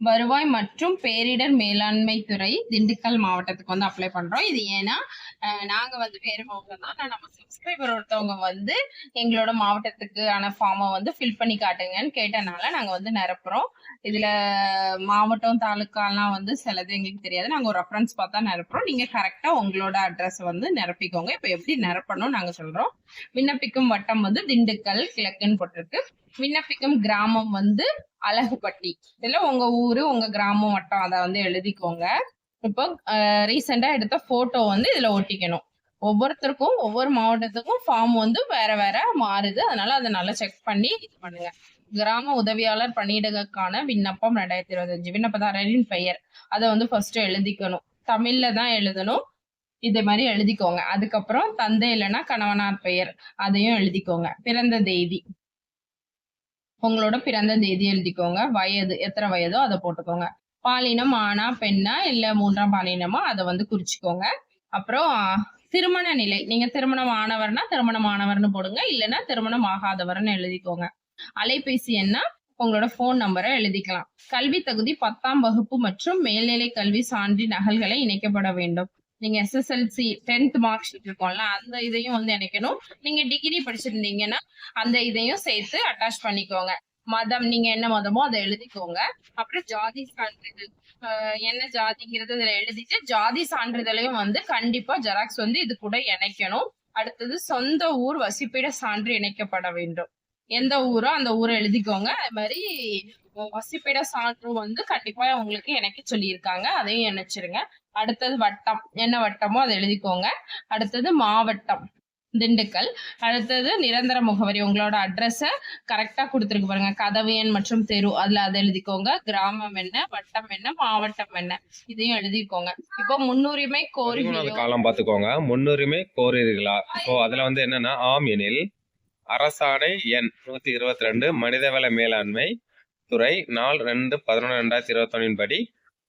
வருவாய் மற்றும் பேரிடர் மேலாண்மை துறை திண்டுக்கல் மாவட்டத்துக்கு வந்து அப்ளை பண்றோம். இது ஏன்னா நாங்க வந்து வேற மாவட்டம் தான் நம்ம சப்ஸ்கிரைபர் ஒருத்தவங்க வந்து எங்களோட மாவட்டத்துக்கு ஆன ஃபார்மை வந்து ஃபில் பண்ணி காட்டுங்கன்னு கேட்டனால நாங்க வந்து நிரப்புறோம். இதுல மாவட்டம் தாலுக்காலாம் வந்து சிலது எங்களுக்கு தெரியாது. நாங்க ஒரு ரெஃபரன்ஸ் பார்த்தா நிரப்புறோம். நீங்க கரெக்டா உங்களோட அட்ரஸ் வந்து நிரப்பிக்கோங்க. இப்ப எப்படி நிரப்பணும் நாங்க சொல்றோம். விண்ணப்பிக்கும் வட்டம் வந்து திண்டுக்கல் கிழக்குன்னு போட்டிருக்கு. விண்ணப்பிக்கும் கிராமம் வந்து அழகுப்பட்டி இதுல உங்க ஊரு உங்க கிராமம் வட்டம் அதை வந்து எழுதிக்கோங்க. இப்போ ரீசெண்டா எடுத்த போட்டோ வந்து இதுல ஒட்டிக்கணும். ஒவ்வொருத்தருக்கும் ஒவ்வொரு மாவட்டத்துக்கும் ஃபார்ம் வந்து வேற வேற மாறுது. அதனால அதை நல்லா செக் பண்ணி இது பண்ணுங்க. கிராம உதவியாளர் பணியிடங்களுக்கான விண்ணப்பம் ரெண்டாயிரத்தி இருபத்தஞ்சு. விண்ணப்பதாரரின் பெயர். அதை வந்து ஃபர்ஸ்ட் எழுதிக்கணும். தமிழ்ல தான் எழுதணும். இதே மாதிரி எழுதிக்கோங்க. அதுக்கப்புறம் தந்தை இல்லைன்னா கணவனார் பெயர். அதையும் எழுதிக்கோங்க. பிறந்த தேதி. உங்களோட பிறந்த தேதி எழுதிக்கோங்க. வயது எத்தனை வயதோ அதை போட்டுக்கோங்க. பாலினம் ஆனா பெண்ணா இல்ல மூன்றாம் பாலினமா அதை வந்து குறிச்சுக்கோங்க. அப்புறம் திருமண நிலை. நீங்க திருமணம் ஆனவர்னா திருமணம் ஆனவர்னு போடுங்க. இல்லைன்னா திருமணம் ஆகாதவர்னு எழுதிக்கோங்க. அலைபேசி எண்ணா உங்களோட ஃபோன் நம்பரை எழுதிக்கலாம். கல்வி தகுதி பத்தாம் வகுப்பு மற்றும் மேல்நிலை கல்வி சான்றி நகல்களை இணைக்கப்பட வேண்டும். நீங்க எஸ்எஸ்எல்சி டென்த் மார்க் ஷீட் இருக்கும்ல அந்த இதையும் வந்து இணைக்கணும். நீங்க டிகிரி படிச்சிருந்தீங்கன்னா அந்த இதையும் சேர்த்து அட்டாச் பண்ணிக்கோங்க. மதம் நீங்க என்ன மதமோ அதை எழுதிக்கோங்க. அப்புறம் ஜாதி சான்றிதழ் ஆஹ் என்ன ஜாதிங்கிறது இதுல எழுதிட்டு ஜாதி சான்றிதழையும் வந்து கண்டிப்பா ஜெராக்ஸ் வந்து இது கூட இணைக்கணும். அடுத்தது சொந்த ஊர் வசிப்பிட சான்று இணைக்கப்பட வேண்டும். எந்த ஊரோ அந்த ஊரை எழுதிக்கோங்க. அது மாதிரி வசிப்பிட சான்று வந்து கண்டிப்பா உங்களுக்கு இணைக்க சொல்லியிருக்காங்க. அதையும் இணைச்சிருங்க. அடுத்தது வட்டம். என்ன வட்டமோ அதை எழுதிக்கோங்க. அடுத்தது மாவட்டம். திண்டுக்கல். அடுத்தது நிரந்தர முகவரி. உங்களோட அட்ரஸ கரெக்டா கொடுத்துருக்கு பாருங்க. கதவு எண் மற்றும் தெரு. அதுல அதை எழுதிக்கோங்க. கிராமம் என்ன வட்டம் என்ன மாவட்டம் என்ன. இதையும் எழுதிக்கோங்க. இப்போ முன்னுரிமை கோரிக்கையோ காலம் பார்த்துக்கோங்க. முன்னுரிமை கோரீர்களா இப்போ அதுல வந்து என்னன்னா ஆம் எனில் அரசாணை எண் நூத்தி இருபத்தி ரெண்டு மனிதவள மேலாண்மை துறை நாள் ரெண்டு பதினொன்று ரெண்டாயிரத்தி இருபத்தொன்னின் படி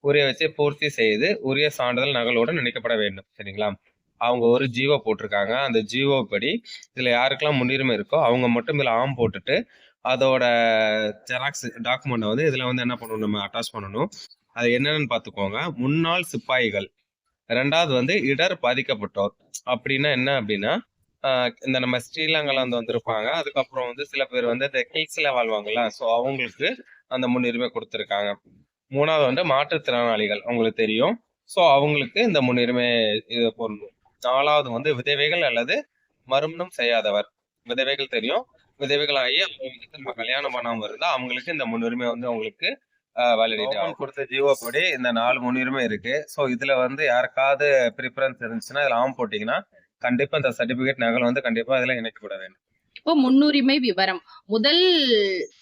உரிய வச்சு பூர்த்தி செய்து உரிய சான்றிதழ் நகலோடு இணைக்கப்பட வேண்டும். சரிங்களா? அவங்க ஒரு ஜீவோ போட்டிருக்காங்க. அந்த ஜீவோ படி இதுல யாருக்கெல்லாம் முன்னுரிமை இருக்கோ அவங்க மட்டும் இதுல ஆம் போட்டுட்டு அதோட ஜெராக்ஸ் டாக்குமெண்ட்டை வந்து இதுல வந்து என்ன பண்ணணும்? நம்ம அட்டாச் பண்ணணும். அது என்னன்னு பார்த்துக்கோங்க. முன்னாள் சிப்பாய்கள். ரெண்டாவது வந்து இடர் பாதிக்கப்பட்டோர். அப்படின்னா என்ன அப்படின்னா இந்த நம்ம ஸ்ரீலங்கால வந்து வந்திருப்பாங்க. அதுக்கப்புறம் வந்து சில பேர் வந்து இந்த கில்ஸ்ல வாழ்வாங்கல்ல. ஸோ அவங்களுக்கு அந்த முன்னுரிமை கொடுத்துருக்காங்க. மூணாவது வந்து மாற்றுத்திறனாளிகள். அவங்களுக்கு தெரியும். ஸோ அவங்களுக்கு இந்த முன்னுரிமை இது பொருந்தும். நாலாவது வந்து விதவைகள் அல்லது மறுமணம் செய்யாதவர். விதவைகள் தெரியும். விதவைகள் ஆகி அவங்களுக்கு நம்ம கல்யாணம் பண்ணாம இருந்தா அவங்களுக்கு இந்த முன்னுரிமை வந்து அவங்களுக்கு வேலிடிட்டி ஆகும். கொடுத்த ஜீவோ படி இந்த நாலு முன்னுரிமை இருக்கு. ஸோ இதுல வந்து யாருக்காவது ப்ரிஃபரன்ஸ் இருந்துச்சுன்னா இதுல ஆம் போட்டீங்கன்னா கண்டிப்பா இந்த சர்டிபிகேட் நகல் வந்து கண்டிப்பா இதுல இணைக்கப்பட வேண்டும் இப்போ முன்னுரிமை விவரம். முதல்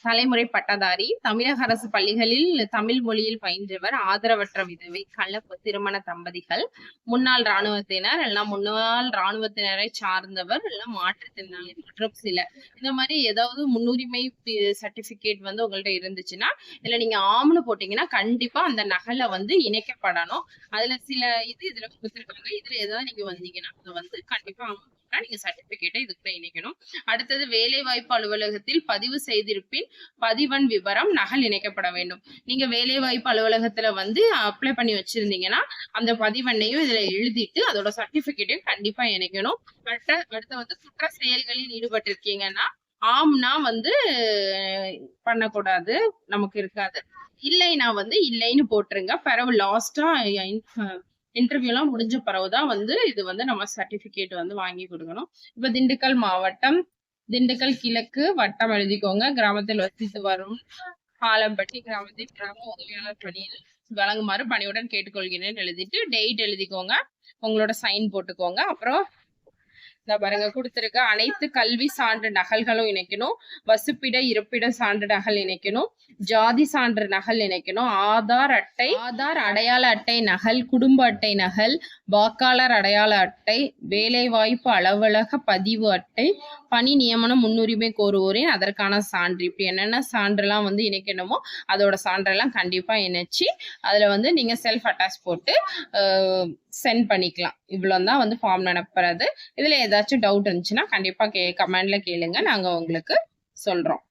தலைமுறை பட்டதாரி தமிழக அரசு பள்ளிகளில் தமிழ் மொழியில் பயின்றவர் ஆதரவற்ற விதவை கள்ள திருமண தம்பதிகள் முன்னாள் ராணுவத்தினர் எல்லாம் முன்னாள் ராணுவத்தினரை சார்ந்தவர் எல்லாம் மாற்றுத்திறனாளி மற்றும் சில. இந்த மாதிரி ஏதாவது முன்னுரிமை சர்டிபிகேட் வந்து உங்கள்கிட்ட இருந்துச்சுன்னா இதுல நீங்க ஆம்னு போட்டீங்கன்னா கண்டிப்பா அந்த நகலை வந்து இணைக்கப்படணும். அதுல சில இது இதுல கொடுத்துருக்காங்க. இதுல ஏதாவது நீங்க வந்தீங்கன்னா அதை வந்து கண்டிப்பா அப்படின்னா நீங்க சர்டிபிகேட்டை இதுக்குள்ள இணைக்கணும். அடுத்தது வேலை வாய்ப்பு அலுவலகத்தில் பதிவு செய்திருப்பின் பதிவன் விவரம் நகல் இணைக்கப்பட வேண்டும். நீங்க வேலை வாய்ப்பு அலுவலகத்துல வந்து அப்ளை பண்ணி வச்சிருந்தீங்கன்னா அந்த பதிவெண்ணையும் இதுல எழுதிட்டு அதோட சர்டிபிகேட்டையும் கண்டிப்பா இணைக்கணும். அடுத்த வந்து குற்ற செயல்களில் ஈடுபட்டிருக்கீங்கன்னா ஆம்னா வந்து பண்ணக்கூடாது நமக்கு இருக்காது. இல்லைன்னா வந்து இல்லைன்னு போட்டுருங்க. பிறகு லாஸ்டா இன்டர்வியூலாம் முடிஞ்ச பிறகுதான் வந்து இது வந்து நம்ம சர்டிபிகேட் வந்து வாங்கி கொடுக்கணும். இப்ப திண்டுக்கல் மாவட்டம் திண்டுக்கல் கிழக்கு வட்டம் எழுதிக்கோங்க. கிராமத்தில் வசித்து வரும் ஆலம்பட்டி கிராமத்தில் கிராம உதவியாளர் பணியில் வழங்குமாறு பணியுடன் கேட்டுக்கொள்கிறேன் எழுதிட்டு டேட் எழுதிக்கோங்க. உங்களோட சைன் போட்டுக்கோங்க. அப்புறம் இந்த பாருங்க கொடுத்துருக்க அனைத்து கல்வி சான்று நகல்களும் இணைக்கணும். வசிப்பிட இருப்பிட சான்று நகல் இணைக்கணும். ஜாதி சான்று நகல் இணைக்கணும். ஆதார் அட்டை ஆதார் அடையாள அட்டை நகல் குடும்ப அட்டை நகல் வாக்காளர் அடையாள அட்டை வேலைவாய்ப்பு அலுவலக பதிவு அட்டை பணி நியமனம் முன்னுரிமை கோருவோரின் அதற்கான சான்று. இப்படி என்னென்ன சான்றெல்லாம் வந்து இணைக்கணுமோ அதோட சான்றெல்லாம் கண்டிப்பா இணைச்சு அதுல வந்து நீங்க செல்ஃப் அட்டாச் போட்டு சென்ட் பண்ணிக்கலாம். இவ்வளோ தான் வந்து ஃபார்ம் நினப்புறது இதுல ஏதாச்சும் டவுட் இருந்துச்சுன்னா கண்டிப்பாக கே கமெண்ட்ல கேளுங்க. நாங்கள் உங்களுக்கு சொல்றோம்.